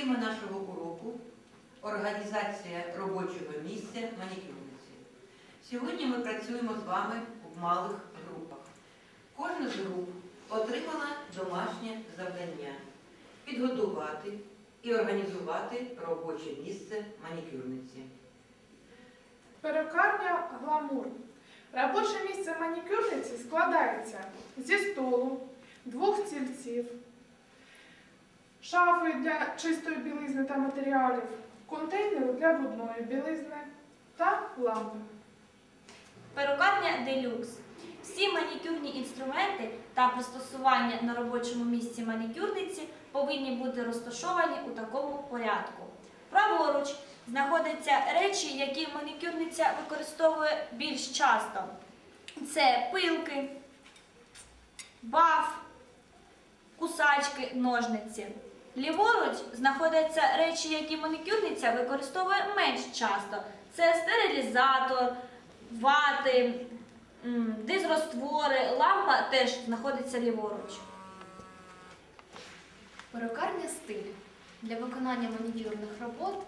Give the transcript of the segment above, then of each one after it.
Тема нашого уроку організація робочого місця манікюрниці. Сьогодні ми працюємо з вами в малих групах. Кожна з груп отримала домашнє завдання підготувати і організувати робоче місце манікюрниці. Перукарня гламур. Робоче місце манікюрниці складається зі столу, двох стільців, шафи для чистої білизни та матеріалів, контейнеру для брудної білизни та лампи. Перукарня делюкс. Всі манікюрні інструменти та пристосування на робочому місці манікюрниці повинні бути розташовані у такому порядку. Праворуч знаходяться речі, які манікюрниця використовує більш часто. Це пилки, баф, кусачки, ножниці. Ліворуч знаходяться речі, які манікюрниця використовує менш часто. Це стерилізатор, вати, дизроствори, лампа теж знаходиться ліворуч. Перукарня стиль. Для виконання манікюрних робот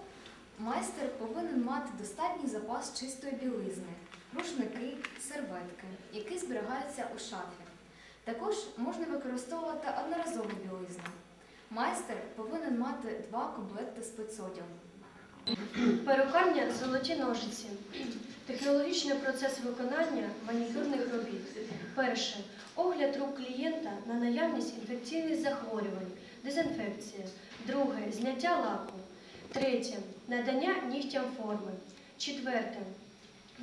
майстер повинен мати достатній запас чистої білизни, рушники, серветки, які зберігаються у шафі. Також можна використовувати одноразову білизну. Майстер повинен мати два комплекти спецодягу. Перукарня золоті ножиці. Технологічний процес виконання манікюрних робіт. Перше. Огляд рук клієнта на наявність інфекційних захворювань, дезінфекція. Друге. Зняття лаку. Третє. Надання нігтям форми. Четверте.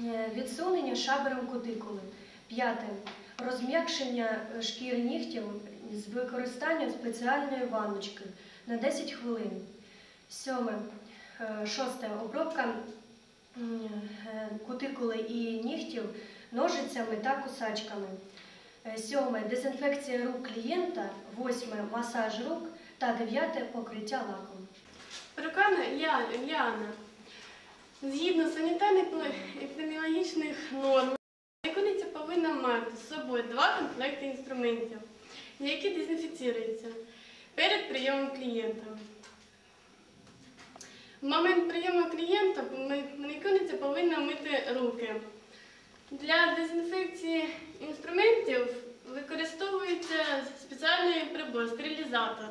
е, Відсунення шабером кутикули. П'яте. Розм'якшення е, шкіри нігтів з використанням спеціальної ванночки на 10 хвилин. Сьоме. Е, Шосте. Обробка е, кутикули і нігтів ножицями та кусачками. Е, Сьоме. Дезінфекція рук клієнта. Восьме. Масаж рук. Та дев'яте. Покриття лаком. Перукарня Я- Ліана. Згідно санітарно-епідеміологічних норм, виконниця повинна мати з собою два комплекти інструментів, які дезінфіціруються перед прийомом клієнта. В момент прийому клієнта манікюрниця повинна мити руки. Для дезінфекції інструментів використовується спеціальний прибор стерилізатор.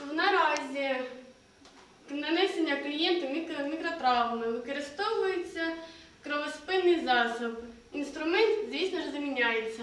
В наразі нанесення клієнту мікротравми використовується кровоспинний засоб. Інструмент, звісно ж, заміняється.